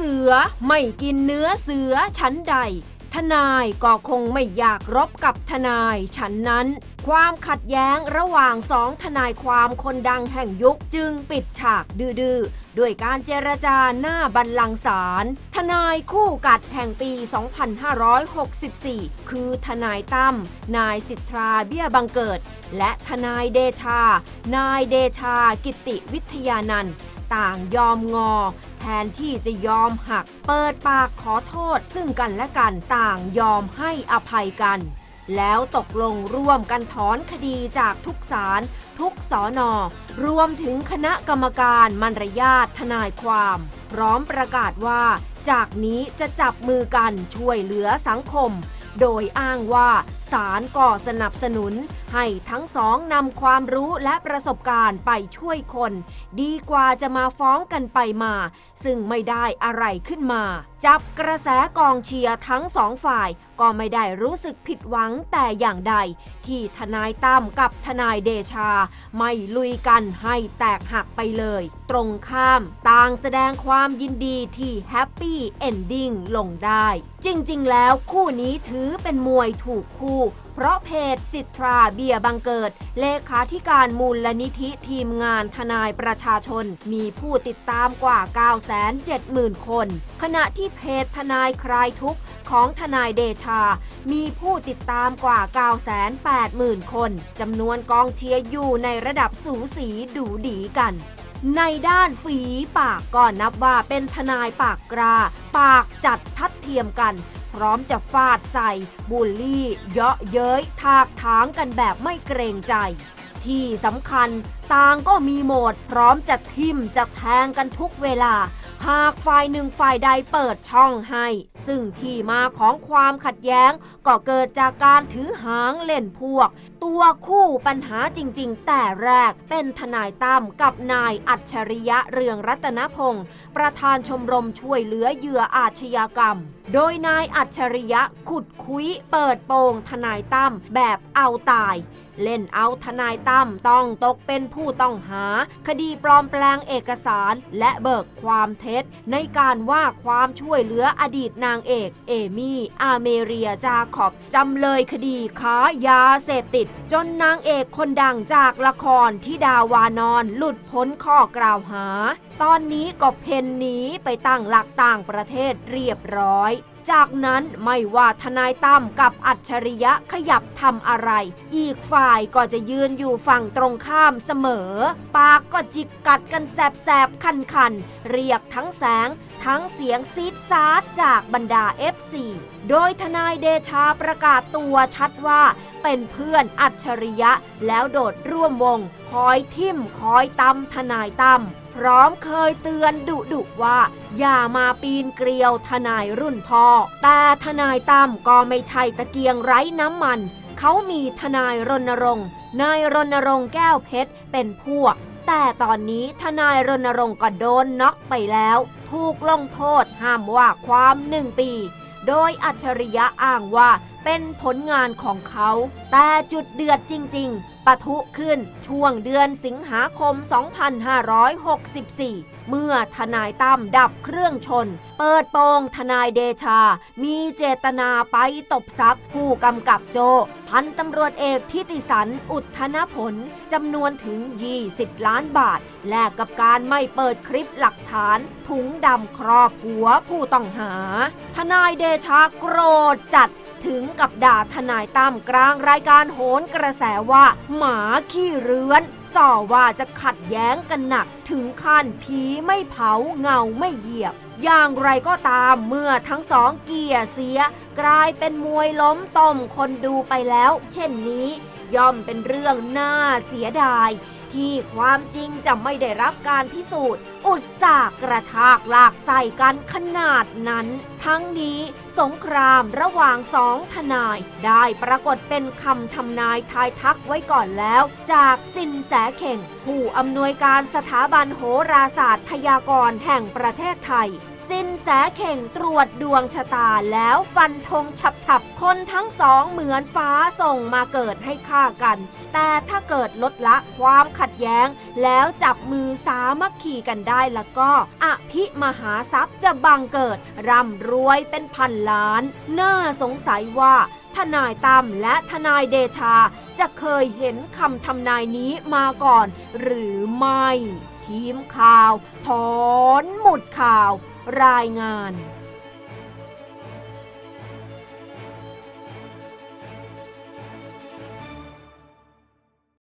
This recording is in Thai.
เสือไม่กินเนื้อเสือชั้นใด ทนายก็คงไม่อยากรบกับทนายฉันนั้น ความขัดแย้งระหว่างสองทนายความคนดังแห่งยุคจึงปิดฉากดื้อๆด้วยการเจรจาหน้าบัลลังศาลทนายคู่กัดแห่งปี 2564 คือทนายตั้ม นายสิทธาเบี้ยบังเกิด และทนายเดชา นายเดชากิติวิทยานันท์ต่างยอมงอ แทนที่จะยอมหัก เปิดปากขอโทษซึ่งกันและกันต่างยอมให้อภัยกัน แล้วตกลงร่วมกันถอนคดีจากทุกศาลทุกสอนอรวมถึงคณะกรรมการมารยาททนายความ พร้อมประกาศว่า จากนี้จะจับมือกันช่วยเหลือสังคม โดยอ้างว่าศาลก็สนับสนุนให้ทั้งสองนำความรู้และประสบการณ์ไปช่วยคน ดีกว่าจะมาฟ้องกันไปมา ซึ่งไม่ได้อะไรขึ้นมา จับกระแสกองเชียร์ทั้งสองฝ่าย ก็ไม่ได้รู้สึกผิดหวังแต่อย่างใด ที่ทนายตั้มกับทนายเดชา ไม่ลุยกันให้แตกหักไปเลย ตรงข้ามต่างแสดงความยินดีที่แฮปปี้เอนดิ้งลงได้ จริงๆ แล้วคู่นี้ถือเป็นมวยถูกคู่ เพราะเพจสิทธาเบียบังเกิด เลขาธิการมูลลนิธิทีมงานทนายประชาชน มีผู้ติดตามกว่า 970,000 คน ขณะที่เพจทนายคลายทุกข์ของทนายเดชา มีผู้ติดตามกว่า 980,000 คน จำนวนกองเชียร์อยู่ในระดับสูสีดูดีกันในด้านฝีปากก็นับว่าเป็นทนายปากกรา ปากจัดทัดเทียมกัน ร้อมจะฟาดใส่ บูลลี่ เยาะเย้ยทากถางกันแบบไม่เกรงใจ ที่สำคัญต่างก็มีโหมด พร้อมจะทิมจะแทงกันทุกเวลา หากฝ่ายหนึ่งฝ่ายใดเปิดช่องให้ ซึ่งที่มาของความขัดแย้ง ก็เกิดจากการถือหางเล่นพวก ตัวคู่ปัญหาจริง ๆ แต่แรกเป็นทนายตั้มกับนายอัจฉริยะเรืองรัตนพงศ์ประธานชมรมช่วยเหลือเหยื่ออาชญากรรม โดยนายอัจฉริยะขุดคุยเปิดโปงทนายตั้มแบบเอาตาย เล่นเอาทนายตั้มต้องตกเป็นผู้ต้องหา คดีปลอมแปลงเอกสาร และเบิกความเท็จ ในการว่าความช่วยเหลืออดีตนางเอก เอมี่ อาเมเรียจาขอบจำเลยคดีค้ายาเสพติด จนนางเอกคนดังจากละครที่ดาวานอน หลุดพ้นข้อกล่าวหา ตอนนี้ก็เพนหนีไปตั้งหลักต่างประเทศเรียบร้อย จากนั้นไม่ว่าทนายตั้มกับอัจฉริยะขยับทำอะไร อีกฝ่ายก็จะยืนอยู่ฝั่งตรงข้ามเสมอ ปากก็จิกกัดกันแสบๆ คันๆ เรียกทั้งแสง ทั้งเสียงซีด ซาดจากบรรดา FC โดยทนายเดชาประกาศตัวชัดว่า เป็นเพื่อนอัจฉริยะ แล้วโดดร่วมวง คอยทิมคอยตำทนายตั้มพร้อมเคยเตือนดุดุว่า อย่ามาปีนเกลียวทนายรุ่นพ่อ แต่ทนายตั้มก็ไม่ใช่ตะเกียงไร้น้ำมัน เขามีทนายรณรงค์นายรณรงค์แก้วเพชรเป็นพวก แต่ตอนนี้ทนายรณรงค์ก็โดนน็อกไปแล้ว ถูกลงโทษห้ามว่าความหนึ่งปี โดยอัจฉริยะอ้างว่าเป็นผลงานของเขา แต่จุดเดือดจริง ๆ ปะทุขึ้นช่วงเดือนสิงหาคม 2564 เมื่อทนายตั้มดับเครื่องชน เปิดโปงทนายเดชา มีเจตนาไปตบทรัพย์ ผู้กำกับโจ พันตำรวจเอกทิติสัน อุทธนผลจำนวนถึง 20 ล้านบาท แลกกับการไม่เปิดคลิปหลักฐาน ถุงดำครอบหัวผู้ต้องหา ทนายเดชาโกรธจัด ถึงกับด่าทนายตั้มกลางรายการโหนกระแสว่า หมาขี้เรือนส่อว่าจะขัดแย้งกันหนัก ถึงขั้นผีไม่เผาเงาไม่เหยียบ อย่างไรก็ตามเมื่อทั้งสองเกียร์เสีย กลายเป็นมวยล้มต้มคนดูไปแล้ว เช่นนี้ ย่อมเป็นเรื่องน่าเสียดาย ที่ความจริงจะไม่ได้รับการพิสูจน์ อุตสาหกระชากลากใส่กันขนาดนั้น ทั้งนี้สงครามระหว่างสองทนาย ได้ปรากฏเป็นคำทำนายทายทักไว้ก่อนแล้ว จากสินแสเข่ง ผู้อำนวยการสถาบันโหราศาสตร์พยากรณ์แห่งประเทศไทย สินแสเข่งตรวจดวงชะตาแล้วฟันธงฉับๆ คนทั้งสองเหมือนฟ้าส่งมาเกิดให้ฆ่ากัน แต่ถ้าเกิดลดละความขัดแย้ง แล้วจับมือสามัคคีกันได้แล้วก็ อภิมหาทรัพย์จะบังเกิด ร่ำรวยเป็นพันล้าน น่าสงสัยว่าทนายตั้มและทนายเดชาจะเคยเห็นคำทำนายนี้มาก่อน หรือไม่ ทีมข่าว ถอนหมุดข่าว รายงาน